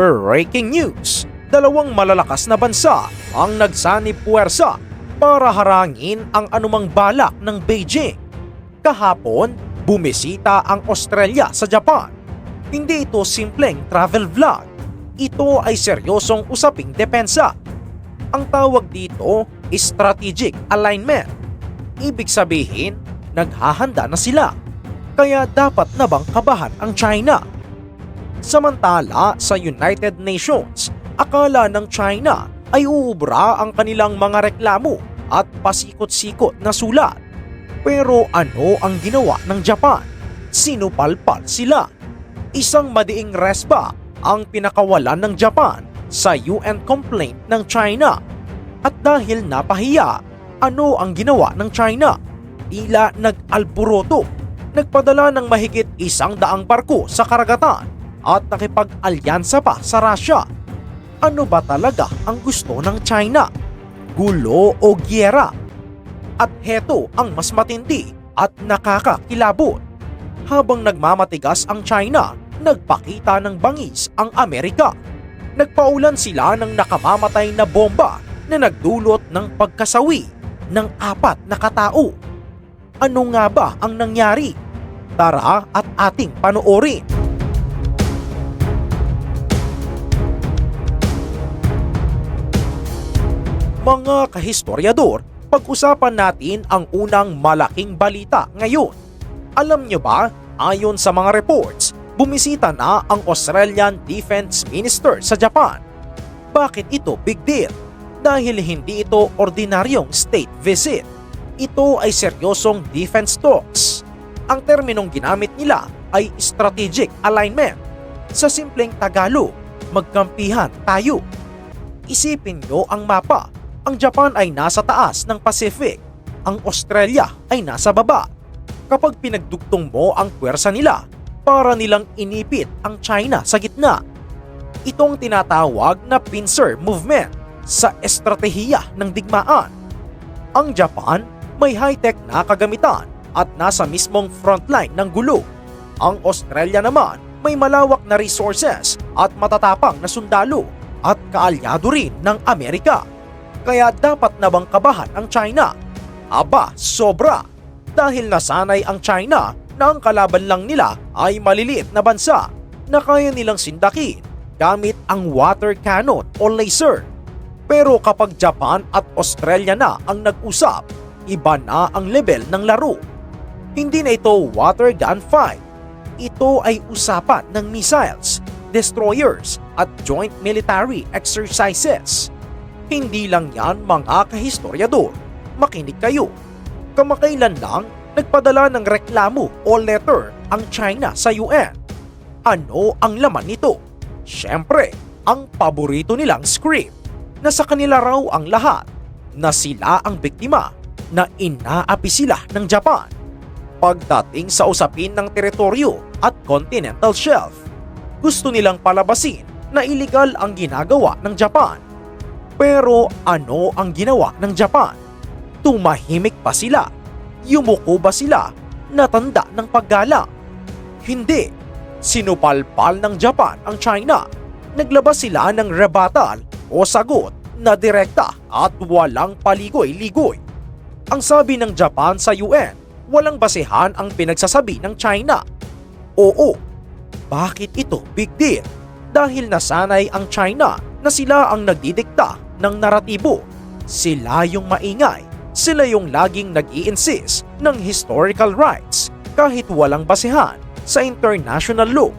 Breaking news! Dalawang malalakas na bansa ang nagsanib puwersa para harangin ang anumang balak ng Beijing. Kahapon, bumisita ang Australia sa Japan. Hindi ito simpleng travel vlog. Ito ay seryosong usaping depensa. Ang tawag dito strategic alignment. Ibig sabihin, naghahanda na sila. Kaya dapat na bang kabahan ang China? Samantala sa United Nations, akala ng China ay uubra ang kanilang mga reklamo at pasikot-sikot na sulat. Pero ano ang ginawa ng Japan? Sinupalpal sila. Isang madiing respa ang pinakawalan ng Japan sa UN complaint ng China. At dahil napahiya, ano ang ginawa ng China? Tila nag-alburoto. Nagpadala ng mahigit isang daang barko sa karagatan at nakipag-alyansa pa sa Russia. Ano ba talaga ang gusto ng China? Gulo o gyera? At heto ang mas matindi at nakakakilabot. Habang nagmamatigas ang China, nagpakita ng bangis ang Amerika. Nagpaulan sila ng nakamamatay na bomba na nagdulot ng pagkasawi ng apat na katao. Ano nga ba ang nangyari? Tara at ating panoorin. Mga kahistoryador, pag-usapan natin ang unang malaking balita ngayon. Alam niyo ba, ayon sa mga reports, bumisita na ang Australian Defense Minister sa Japan. Bakit ito big deal? Dahil hindi ito ordinaryong state visit. Ito ay seryosong defense talks. Ang terminong ginamit nila ay strategic alignment. Sa simpleng Tagalog, magkampihan tayo. Isipin nyo ang mapa. Ang Japan ay nasa taas ng Pacific. Ang Australia ay nasa baba. Kapag pinagdugtong mo ang puwersa nila, para nilang inipit ang China sa gitna. Itong tinatawag na pincer movement sa estratehiya ng digmaan. Ang Japan may high-tech na kagamitan at nasa mismong frontline ng gulo. Ang Australia naman may malawak na resources at matatapang na sundalo at kaalyado rin ng Amerika. Kaya dapat na bang kabahan ang China? Aba, sobra! Dahil nasanay ang China na ang kalaban lang nila ay maliliit na bansa na kaya nilang sindakin gamit ang water cannon o laser. Pero kapag Japan at Australia na ang nag-usap, iba na ang level ng laro. Hindi na ito water gun fight. Ito ay usapan ng missiles, destroyers at joint military exercises. Hindi lang yan mga kahistoryador. Makinig kayo. Kamakailan lang, nagpadala ng reklamo o letter ang China sa UN. Ano ang laman nito? Siyempre, ang paborito nilang script na sa kanila raw ang lahat na sila ang biktima na inaapi sila ng Japan. Pagdating sa usapin ng teritoryo at continental shelf, gusto nilang palabasin na illegal ang ginagawa ng Japan. Pero ano ang ginawa ng Japan? Tumahimik pa sila? Yumuko ba sila? Natanda ng paggalang? Hindi. Sinupalpal ng Japan ang China. Naglabas sila ng rebuttal o sagot na direkta at walang paligoy-ligoy. Ang sabi ng Japan sa UN, walang basehan ang pinagsasabi ng China. Oo, bakit ito big deal? Dahil nasanay ang China na sila ang nagdidikta ng naratibo. Sila yung maingay. Sila yung laging nag insist ng historical rights kahit walang basehan sa international law.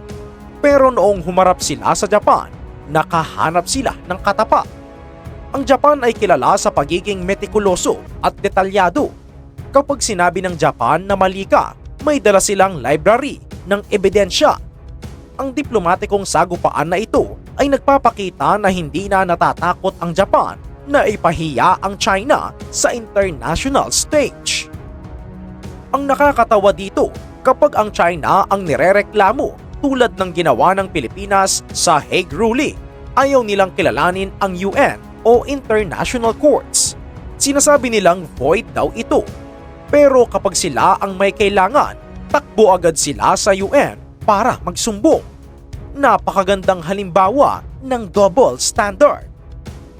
Pero noong humarap sila sa Japan, nakahanap sila ng katapa. Ang Japan ay kilala sa pagiging metikuloso at detalyado. Kapag sinabi ng Japan na mali ka, may dala silang library ng ebidensya. Ang diplomatikong sagupaan na ito ay nagpapakita na hindi na natatakot ang Japan na ipahiya ang China sa international stage. Ang nakakatawa dito kapag ang China ang nirereklamo tulad ng ginawa ng Pilipinas sa Hague ruling, ayaw nilang kilalanin ang UN o international courts. Sinasabi nilang void daw ito. Pero kapag sila ang may kailangan, takbo agad sila sa UN para magsumbong. Napakagandang halimbawa ng double standard.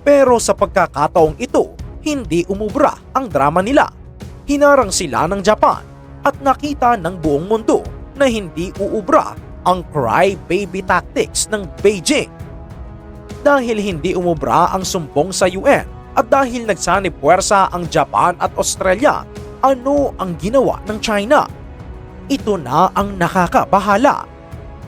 Pero sa pagkakataong ito, hindi umubra ang drama nila. Hinarang sila ng Japan at nakita ng buong mundo na hindi uubra ang cry baby tactics ng Beijing. Dahil hindi umubra ang sumbong sa UN at dahil nagsanib puwersa ang Japan at Australia, ano ang ginawa ng China? Ito na ang nakakabahala.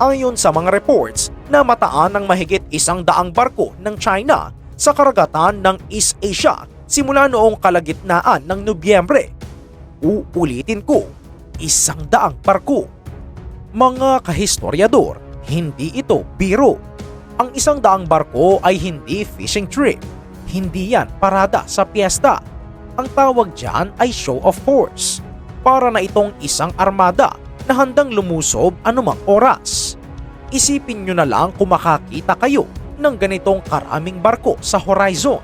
Ayon sa mga reports na mataan ng mahigit isang daang barko ng China sa karagatan ng East Asia simula noong kalagitnaan ng Nobyembre. Uulitin ko, isang daang barko. Mga kahistoryador, hindi ito biro. Ang isang daang barko ay hindi fishing trip. Hindi yan parada sa piyesta. Ang tawag dyan ay show of force. Para na itong isang armada na handang lumusob anumang oras. Isipin nyo na lang kung makakita kayo ng ganitong karaming barko sa horizon.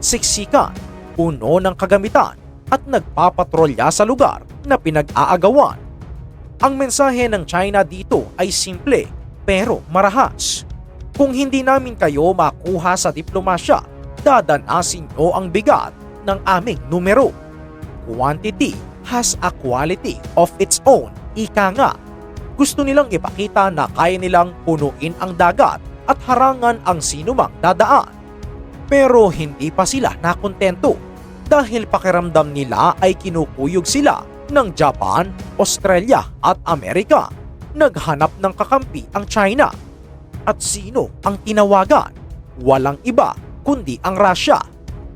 Siksikan, puno ng kagamitan at nagpapatrolya sa lugar na pinag-aagawan. Ang mensahe ng China dito ay simple pero marahas. Kung hindi namin kayo makuha sa diplomasya, dadanasin nyo ang bigat ng aming numero. Quantity has a quality of its own, ika nga. Gusto nilang ipakita na kaya nilang punuin ang dagat at harangan ang sinumang dadaan. Pero hindi pa sila nakontento dahil pakiramdam nila ay kinukuyog sila ng Japan, Australia at Amerika. Naghanap ng kakampi ang China. At sino ang tinawagan? Walang iba kundi ang Russia.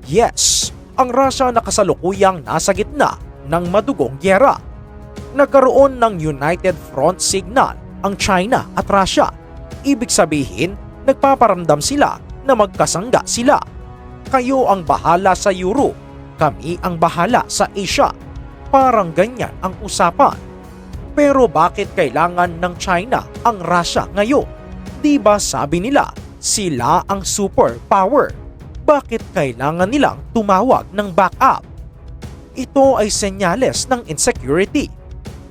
Yes, ang Russia na kasalukuyang nasa gitna ng madugong gyera. Nagkaroon ng United Front signal ang China at Russia. Ibig sabihin, nagpaparamdam sila na magkasangga sila. Kayo ang bahala sa Europe, kami ang bahala sa Asia. Parang ganyan ang usapan. Pero bakit kailangan ng China ang Russia ngayon? Di ba sabi nila, sila ang superpower? Bakit kailangan nilang tumawag ng backup? Ito ay senyales ng insecurity.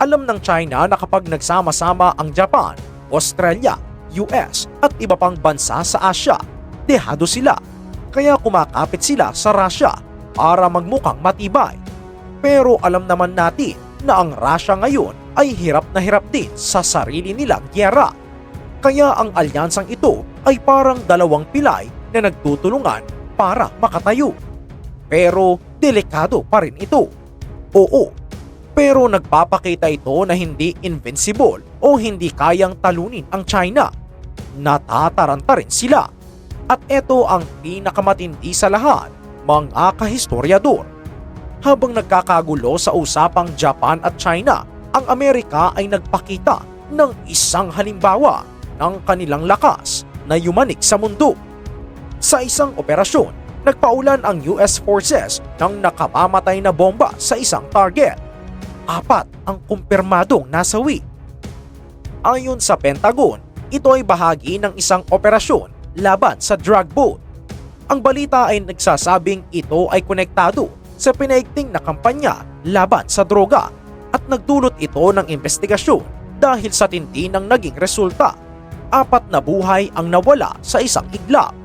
Alam ng China na kapag nagsama-sama ang Japan, Australia, US at iba pang bansa sa Asia, dehado sila. Kaya kumakapit sila sa Russia para magmukhang matibay. Pero alam naman natin na ang Russia ngayon ay hirap na hirap din sa sarili nilang gyera. Kaya ang alyansang ito ay parang dalawang pilay na nagtutulungan para makatayo. Pero delikado pa rin ito. Oo, pero nagpapakita ito na hindi invincible o hindi kayang talunin ang China. Natataranta rin sila. At ito ang pinakamatindi sa lahat, mga kahistoryador. Habang nagkakagulo sa usapang Japan at China, ang Amerika ay nagpakita ng isang halimbawa ng kanilang lakas na yumanik sa mundo. Sa isang operasyon, nagpaulan ang US forces ng nakamamatay na bomba sa isang target. Apat ang kumpirmadong nasawi. Ayon sa Pentagon, ito ay bahagi ng isang operasyon laban sa drug boat. Ang balita ay nagsasabing ito ay konektado sa pinaigting na kampanya laban sa droga at nagdulot ito ng investigasyon dahil sa tindi ng naging resulta. Apat na buhay ang nawala sa isang iglap.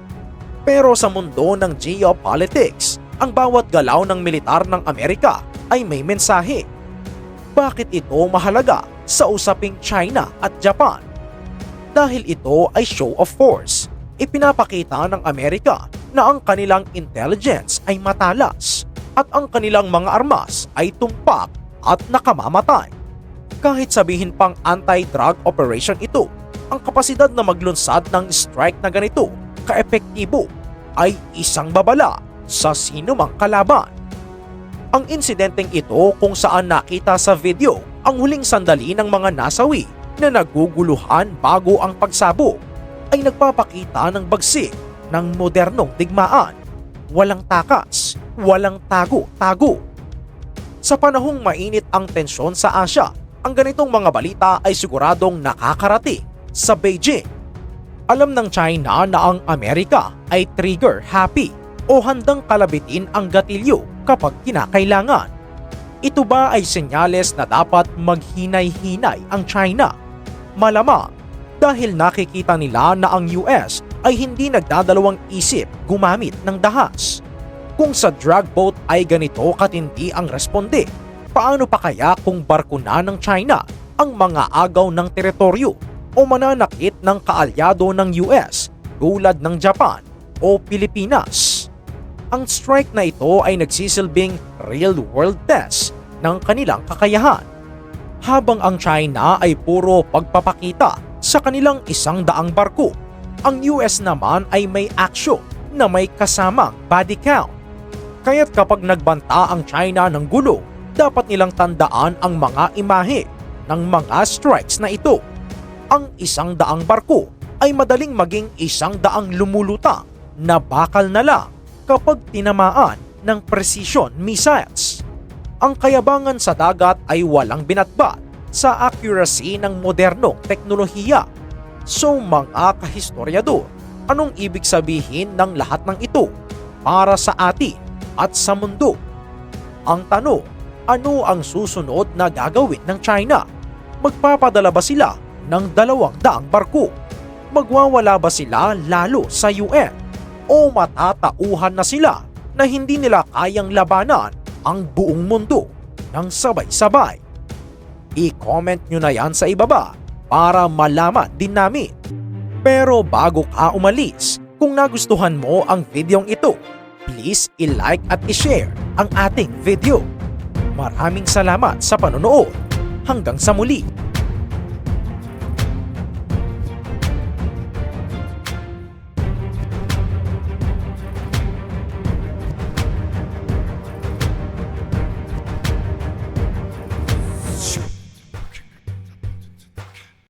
Pero sa mundo ng geopolitics, ang bawat galaw ng militar ng Amerika ay may mensahe. Bakit ito mahalaga sa usaping China at Japan? Dahil ito ay show of force. Ipinapakita ng Amerika na ang kanilang intelligence ay matalas at ang kanilang mga armas ay tumpak at nakamamatay. Kahit sabihin pang anti-drug operation ito, ang kapasidad na maglunsad ng strike na ganito kaepektibo ay isang babala sa sinumang kalaban. Ang insidenteng ito kung saan nakita sa video ang huling sandali ng mga nasawi na naguguluhan bago ang pagsabog ay nagpapakita ng bagsik ng modernong digmaan. Walang takas, walang tago-tago. Sa panahong mainit ang tensyon sa Asya, ang ganitong mga balita ay siguradong nakakarating sa Beijing. Alam ng China na ang Amerika ay trigger happy o handang kalabitin ang gatilyo kapag kinakailangan. Ito ba ay senyales na dapat maghinay-hinay ang China? Malamang dahil nakikita nila na ang US ay hindi nagdadalawang isip gumamit ng dahas. Kung sa drug boat ay ganito katindi ang responde, paano pa kaya kung barko na ng China ang mga agaw ng teritoryo o mananakit ng kaalyado ng US tulad ng Japan o Pilipinas? Ang strike na ito ay nagsisilbing real-world test ng kanilang kakayahan. Habang ang China ay puro pagpapakita sa kanilang isang daang barko, ang US naman ay may aksyon na may kasamang body count. Kaya't kapag nagbanta ang China ng gulo, dapat nilang tandaan ang mga imahe ng mga strikes na ito. Ang isang daang barko ay madaling maging isang daang lumulutang na bakal na lang kapag tinamaan ng precision missiles. Ang kayabangan sa dagat ay walang binatbat sa accuracy ng modernong teknolohiya. So mga kahistoryador, anong ibig sabihin ng lahat ng ito para sa atin at sa mundo? Ang tanong, ano ang susunod na gagawin ng China? Magpapadala ba sila ng dalawang daang barko? Magwawala ba sila lalo sa UN? O matatauhan na sila na hindi nila kayang labanan ang buong mundo ng sabay-sabay? I-comment nyo na yan sa ibaba para malaman din namin. Pero bago ka umalis, kung nagustuhan mo ang videong ito, please i-like at i-share ang ating video. Maraming salamat sa panonood. Hanggang sa muli.